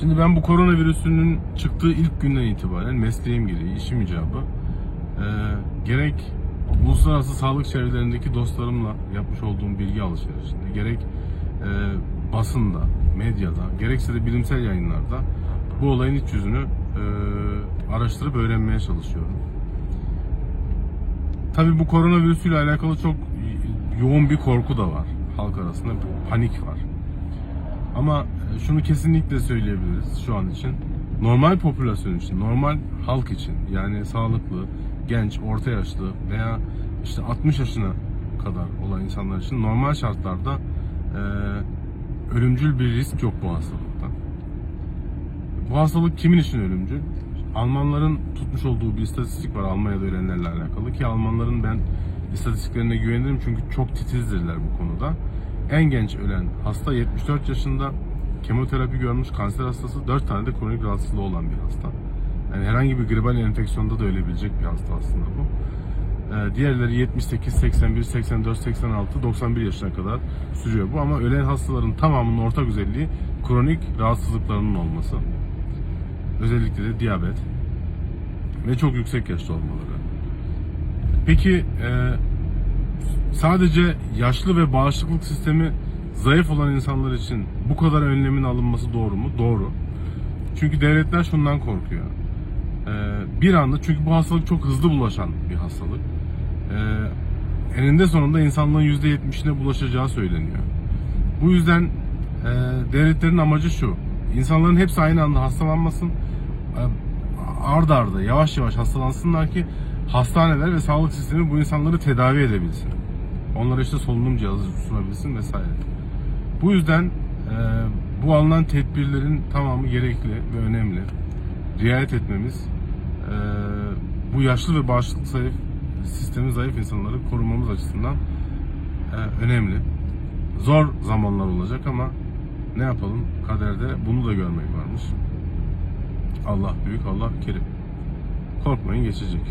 Şimdi ben bu koronavirüsünün çıktığı ilk günden itibaren mesleğim gereği, işim icabı e, gerek uluslararası sağlık çevrelerindeki dostlarımla yapmış olduğum bilgi alışverişinde, gerek e, basında, medyada, gerekse de bilimsel yayınlarda bu olayın iç yüzünü e, araştırıp öğrenmeye çalışıyorum. Tabii bu koronavirüsüyle alakalı çok yoğun bir korku da var. Halk arasında panik var. Ama e, şunu kesinlikle söyleyebiliriz şu an için. Normal popülasyon için, normal halk için yani sağlıklı, genç, orta yaşlı veya işte 60 yaşına kadar olan insanlar için normal şartlarda e, ölümcül bir risk yok bu hastalıktan. Bu hastalık kimin için ölümcül? Almanların tutmuş olduğu bir istatistik var Almanya'da ölenlerle alakalı ki Almanların ben istatistiklerine güvenirim çünkü çok titizdirler bu konuda. En genç ölen hasta 74 yaşında kemoterapi görmüş kanser hastası 4 tane de kronik rahatsızlığı olan bir hasta. Yani herhangi bir gribal enfeksiyonda da ölebilecek bir hasta aslında bu. Ee, diğerleri 78, 81, 84, 86, 91 yaşına kadar sürüyor bu ama ölen hastaların tamamının ortak özelliği kronik rahatsızlıklarının olması. Özellikle de diyabet ve çok yüksek yaşta olmaları. Peki e, sadece yaşlı ve bağışıklık sistemi zayıf olan insanlar için bu kadar önlemin alınması doğru mu? Doğru. Çünkü devletler şundan korkuyor. Ee, bir anda çünkü bu hastalık çok hızlı bulaşan bir hastalık. Ee, eninde sonunda insanlığın %70'ine bulaşacağı söyleniyor. Bu yüzden e, devletlerin amacı şu. İnsanların hepsi aynı anda hastalanmasın. E, ard arda yavaş yavaş hastalansınlar ki hastaneler ve sağlık sistemi bu insanları tedavi edebilsin. Onlara işte solunum cihazı sunabilsin vesaire. Bu yüzden e, bu alınan tedbirlerin tamamı gerekli ve önemli. Riayet etmemiz, e, bu yaşlı ve bağışıklık zayıf, sistemi zayıf insanları korumamız açısından e, önemli. Zor zamanlar olacak ama ne yapalım kaderde bunu da görmek varmış. Allah büyük, Allah kerim. Korkmayın geçecek.